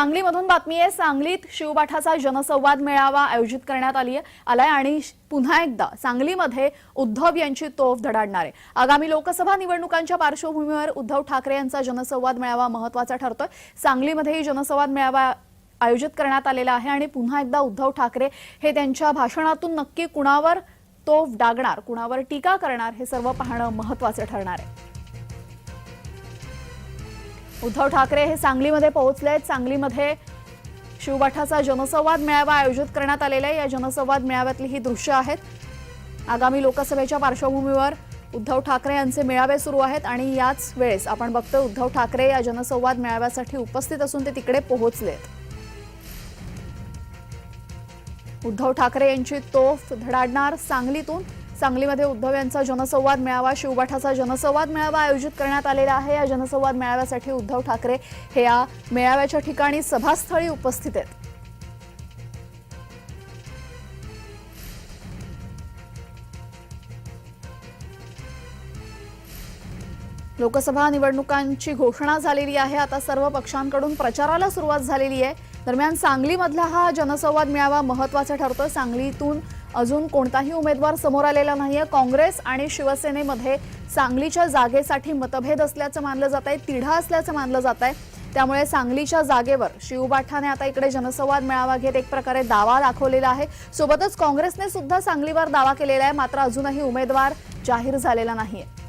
सांगलीमधून बातमी आहे सांगलीत शिवपाठाचा जनसंवाद मेळावा आयोजित करण्यात आली आहे. आलाय आणि पुन्हा एकदा सांगलीमध्ये उद्धव यांची तोफ धडाडणार आहे. आगामी लोकसभा निवडणुकांच्या पार्श्वभूमीवर उद्धव ठाकरे यांचा जनसंवाद मेळावा महत्त्वाचा ठरतोय. सांगलीमध्येही जनसंवाद मेळावा आयोजित करण्यात आलेला आहे आणि पुन्हा एकदा उद्धव ठाकरे हे त्यांच्या भाषणातून नक्की कुणावर तोफ डागणार कुणावर टीका करणार हे सर्व पाहणं महत्वाचं ठरणार आहे. उद्धव ठाकरे हे सांगलीमध्ये पोहोचले आहेत. सांगलीमध्ये शिवबाठाचा जनसंवाद मेळावा आयोजित करण्यात आलेला आहे. या जनसंवाद मेळाव्यातली ही दृश्य आहेत. आगामी लोकसभेच्या पार्श्वभूमीवर उद्धव ठाकरे यांचे मेळावे सुरू आहेत आणि याच वेळेस आपण बघतोय उद्धव ठाकरे या जनसंवाद मेळाव्यासाठी उपस्थित असून ते तिकडे पोहोचलेत उद्धव ठाकरे यांची तोफ धडाडणार सांगलीतून सांगलीमध्ये उद्धव यांचा जनसंवाद मेळावा शिवबाठाचा जनसंवाद मेळावा आयोजित करण्यात आलेला आहे. या जनसंवाद मेळाव्यासाठी उद्धव ठाकरे हे या मेळाव्याच्या ठिकाणी सभास्थळी उपस्थित आहेत. लोकसभा निवडणुकांची घोषणा झालेली आहे. आता सर्व पक्षांकडून प्रचाराला सुरुवात झालेली आहे. दरम्यान सांगलीमधला हा जनसंवाद मेळावा महत्त्वाचा ठरतोय. सांगलीतून अजून कोणताही उमेदवार समोर आलेला नाहीये. काँग्रेस आणि शिवसेनेमध्ये सांगलीच्या जागेसाठी मतभेद असल्याचं मानलं जात आहे तिढा असल्याचं मानलं जात आहे त्यामुळे सांगलीच्या जागेवर शिवबाठाने आता इकडे जनसंवाद मेळावा घेत एक प्रकारे दावा दाखवलेला आहे. सोबतच काँग्रेसने सुद्धा सांगलीवर दावा केलेला आहे मात्र अजूनही उमेदवार जाहीर झालेला नाहीये.